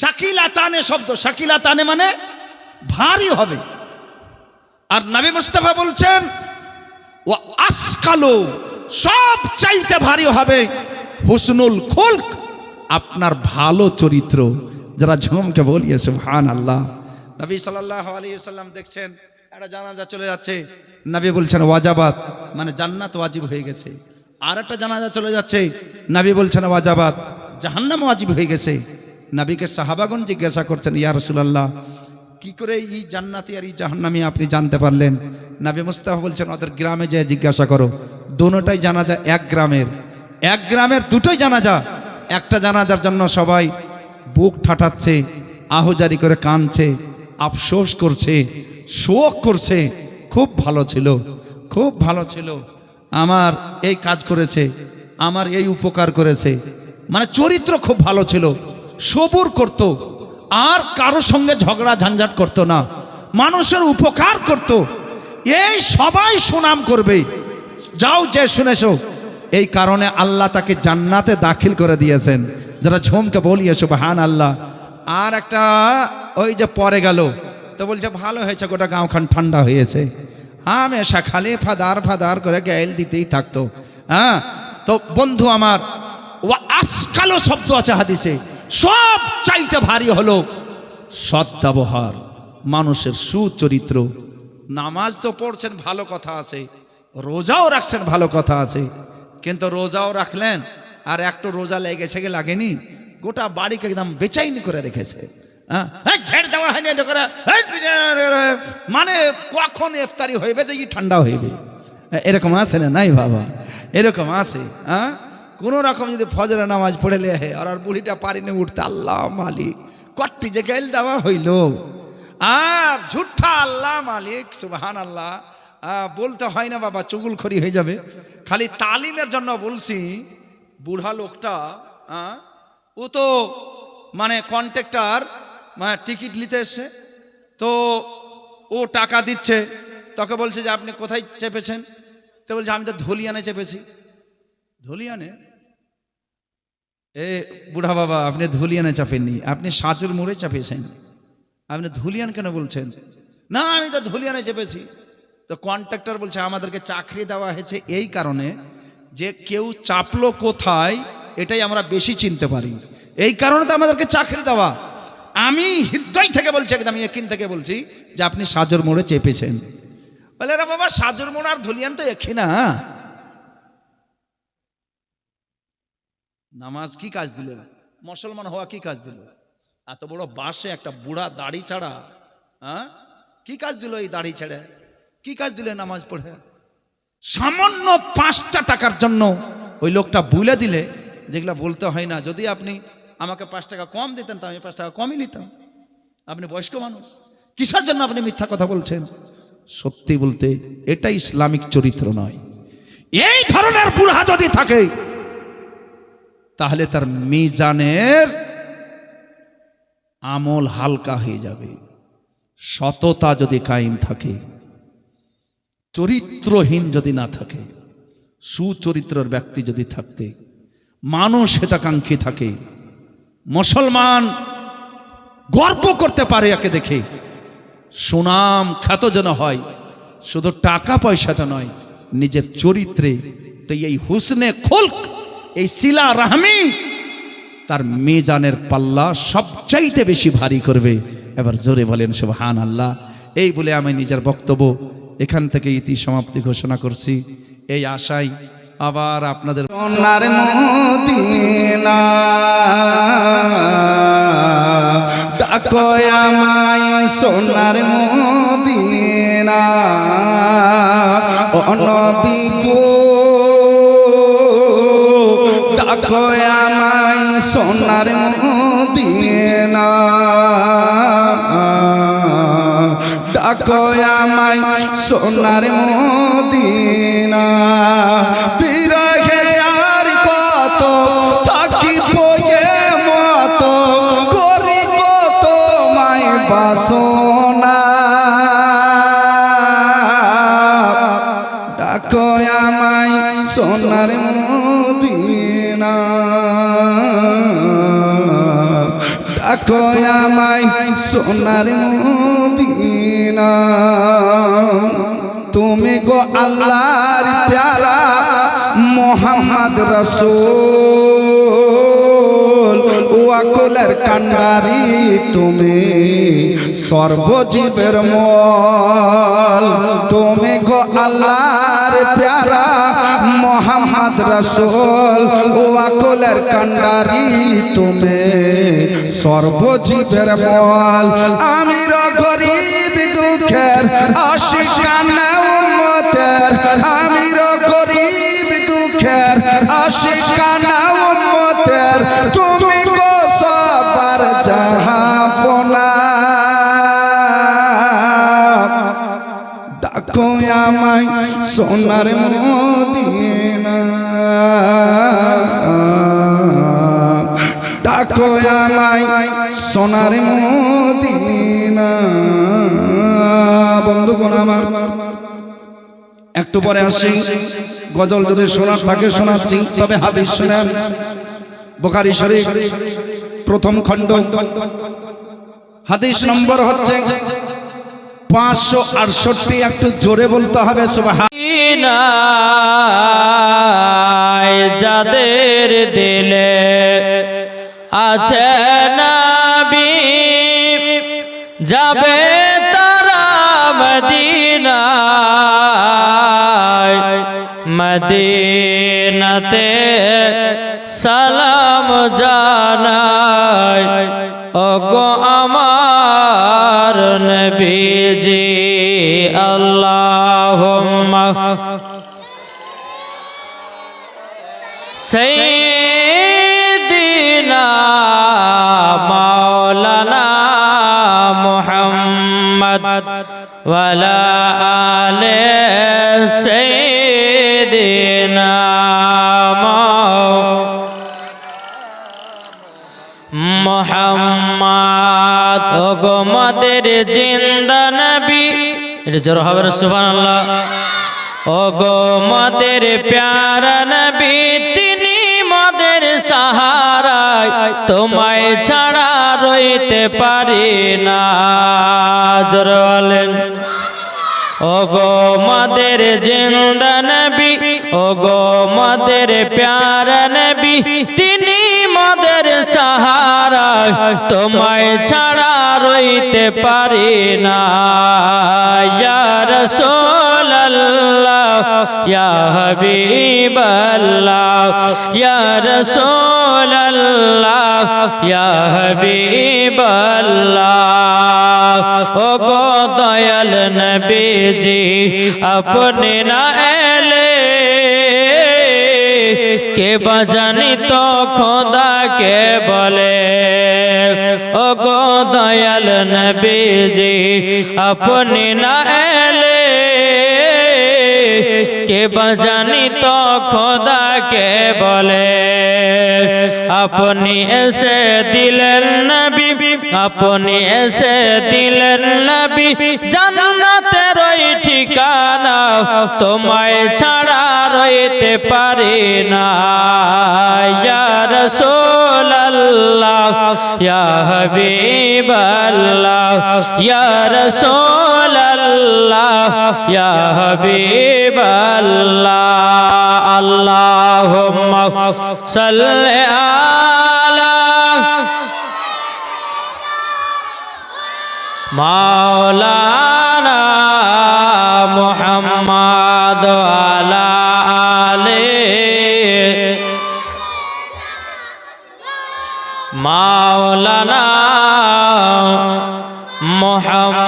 শাকিলাতানে শব্দ। শাকিলা তানে মানে ভারী হবে। আর নবী মুস্তাফা বলছেন, ও আসকালো, সব চাইতে ভারী হবে হুসনুল খুলক, আপনার ভালো চরিত্র। যারা ঝমকে বলিয়েছে ভান আল্লাহ নবী সাল্লাহ আলী সাল্লাম দেখছেন, একটা জানাজা চলে যাচ্ছে। নবী বলছেন, ওয়াজাবাত। মানে জান্নাত ওয়াজিব হয়ে গেছে। আর একটা জানাজা চলে যাচ্ছে। নবী বলছেন, ওয়াজাবাত। জাহান্নাম ওয়াজিব হয়ে গেছে। নবীকে সাহাবাগন জিজ্ঞাসা করছেন, ইয়া রসুলাল্লাহ, কি করে এই জান্নাতি আর এই জাহান্নামি আপনি জানতে পারলেন? নাবি মুস্তাফা বলছেন, ওদের গ্রামে যেয়ে জিজ্ঞাসা করো। দোনোটাই যায় এক গ্রামের। এক গ্রামের দুটোই জানা যা একটা জানাজার জন্য সবাই বুক ঠাটাচ্ছে, আহজারি করে কাঁদছে, আফসোস করছে, শোক করছে। খুব ভালো ছিল, খুব ভালো ছিল। আমার এই কাজ করেছে, আমার এই উপকার করেছে। মানে চরিত্র খুব ভালো ছিল। সবুর করতো, আর কারও সঙ্গে ঝগড়া ঝঞ্ঝাট করতো না, মানুষের উপকার করত। এই সবাই সুনাম করবে। যাও যে শুনেছো, এই কারণে আল্লাহ তাকে জান্নাতে দাখিল করে দিয়েছেন। যারা ঝুমকে বলিয়েছো হান আল্লাহ আর একটা, ওই যে পরে গেল, তো বলছে, ভালো হয়েছে গোটা গাঁওখান, ঠান্ডা হয়েছে। হামেশা খালি ফাদার ফাদার করে গ্যাল দিতেই থাকতো। হ্যাঁ তো বন্ধু আমার ও আসকালো শব্দ আছে হাদিসে। সব চাইতে ভারী হলো সদ্ব্যবহার, মানুষের সুচরিত্র। নামাজ তো পড়ছেন, ভালো কথা আছে। রোজাও রাখছেন, ভালো কথা আছে। কিন্তু রোজাও রাখলেন, আর একটু রোজা লেগেছে কি লাগেনি? গোটা বাড়িকে একদম বেচাইনি করে রেখেছে। হ্যাঁ? মানে কখন ইফতারি হইবে যে ঠান্ডা হইবে? এরকম আছে না? নাই বাবা। এরকম আছে হ্যাঁ? কোনো রকম যদি ফজরের নামাজ পড়ে লে আর আর বুড়িটা পারিনি উঠতে, আল্লাহ মালিক কট্টি যে গেল দেওয়া হইল। আর ঝুঠা আল্লাহ মালিক সুবাহান আল্লাহ বলতে হয় না বাবা, চুগুলখড়ি হয়ে যাবে। খালি তালিমের জন্য বলছি, বুড়া লোকটা ও তো মানে কন্ট্রাক্টর মানে টিকিট নিতে এসছে। তো ও টাকা দিচ্ছে, তোকে বলছে যে আপনি কোথায় চেপেছেন? তো বলছে, আমি তো ধলিয়ানে চেপেছি। ধলিয়ানে? এ বুড়া বাবা, আপনি ধুলিয়ানে চাপেননি, আপনি সাজুর মোড়ে চাপিয়েছেন। আপনি ধুলিয়ান কেন বলছেন? না, আমি তো ধুলিয়ানে চেপেছি। তো কন্ট্রাক্টর বলছে, আমাদেরকে চাকরি দেওয়া হয়েছে এই কারণে যে কেউ চাপলো কোথায়, এটাই আমরা বেশি চিনতে পারি। এই কারণে তো আমাদেরকে চাকরি দেওয়া। আমি হৃদয় থেকে বলছি, একদম একিন থেকে বলছি যে আপনি সাজুর মোড়ে চেপেছেন। বলে রে বাবা, সাজুর মোড় আর ধুলিয়ান তো একই না। নামাজ কি কাজ দিল? মুসলমান হওয়া কি কাজ দিল? এত বড় বাসে একটা বুড়া দাড়ি ছাড়া হ্যাঁ? কি কাজ দিল এই দাড়ি ছেড়ে? কি কাজ দিলে নামাজ পড়ে? সামান্য পাঁচটা টাকার জন্য ওই লোকটা বুলে দিলে, যেগুলো বলতে হয় না। যদি আপনি আমাকে পাঁচ টাকা কম দিতেন, তো আমি পাঁচ টাকা কমই নিতাম। আপনি বয়স্ক মানুষ। কিসের জন্য আপনি মিথ্যা কথা বলছেন? সত্যি বলতে, এটা ইসলামিক চরিত্র নয়। এই ধরনের বুড়া যদি থাকে তাহলে তার মিজানের আমল হালকা হয়ে যাবে। সততা যদি কায়েম থাকে, চরিত্রহীন যদি না থাকে, সুচরিত্রের ব্যক্তি যদি থাকতে, মানুষ হেতাকাঙ্ক্ষী থাকে, মুসলমান গর্ব করতে পারে একে দেখে, সুনাম খ্যাত যেন হয়, শুধু টাকা পয়সা পয়সাতে নয়, নিজের চরিত্রে তো এই হুসনে খোলক এই শিলা রাহমি তার মেজানের পাল্লা সবচাইতে বেশি ভারী করবে। এবার জোরে বলেন সুবহান আল্লাহ এই বলে আমি নিজের বক্তব্য এখান থেকে ইতি সমাপ্তি ঘোষণা করছি। এই আশায় আবার আপনাদের সোনার মদিনা, ডাকো ডাকো আমায় সোনার মদিনা। ডাকো আমায় সোনার মদিনা। ডাক আমায় সোনার মদিনা। তুমি গো আল্লাহর প্যারা মোহাম্মদ রসুল। ওয়াকুলের কান্ডারি তুমি সর্বজীবের মল। তুমি গো আল্লাহর প্যারা, মোহাম্মদ রসুল। ওয়াকুলের কান্ডারি, তুমি সর্বজীবের মল। আমির গরিব দুঃখের আশিকানা আমির গরিব দুঃখের আশিকানা ডাকো আমায় সোনার মদিনা। ডাকো আমায় সোনার মদিনা। বন্ধুগণ আমার, একটু পরে আসি। গজল যদি শোনার থাকে শোনাচ্ছি, তবে হাদিস শোনেন। বোখারি শরীফ, প্রথম খণ্ড। হাদিস নম্বর হচ্ছে পাঁচশো আটষট্টি একটু জোরে বলতে হবে যাদের দিলে আছে নবী, যাবে তারা মদিনায়। মদিনাতে সালাম জানায়, ওগো ولا آل سيدنا মোহাম্মদ ওগমদের জিন্দা নবী এটা জোর হবে না সুবহানাল্লাহ ওগো মদের প্যারা নবী তিনি মদের সাহারায় তোমায় ছাড়া রইতে পারি না। বলেন, ওগো মাদের জিন্দা নবী, ওগো মাদের প্যারা নবী, তিনি মাদের সাহারা, তোমায় ছাড়া রইতে পারি না। ইয়া রাসূলুল্লাহ ইয়া হাবিবাল্লাহ ইয়া রাসূলুল্লাহ ইয়া হাবিবাল্লাহ ও গো দয়াল নবীজি আপনি না এলে কে বাজানি তো খোদা কে বলে ও গো দয়াল নবীজি আপনি না এলে কে বাজানি তো খোদা কে বলে? আপনি এসে দিলেন নবী, আপনি এসে দিলেন নবী, জান্নাতের ওই ঠিকানা তোমায় ছাড়া রইতে পারি না। ইয়া রাসূলুল্লাহ, ইয়া হাবিবাল্লাহ, ইয়া রাসূলুল্লাহ, ইয়া হাবিবাল্লাহ আল্লাহুম্মা সাল্লি আলা মাওলানা মুহাম্মদ আলা আলে মাওলানা মুহাম্মদ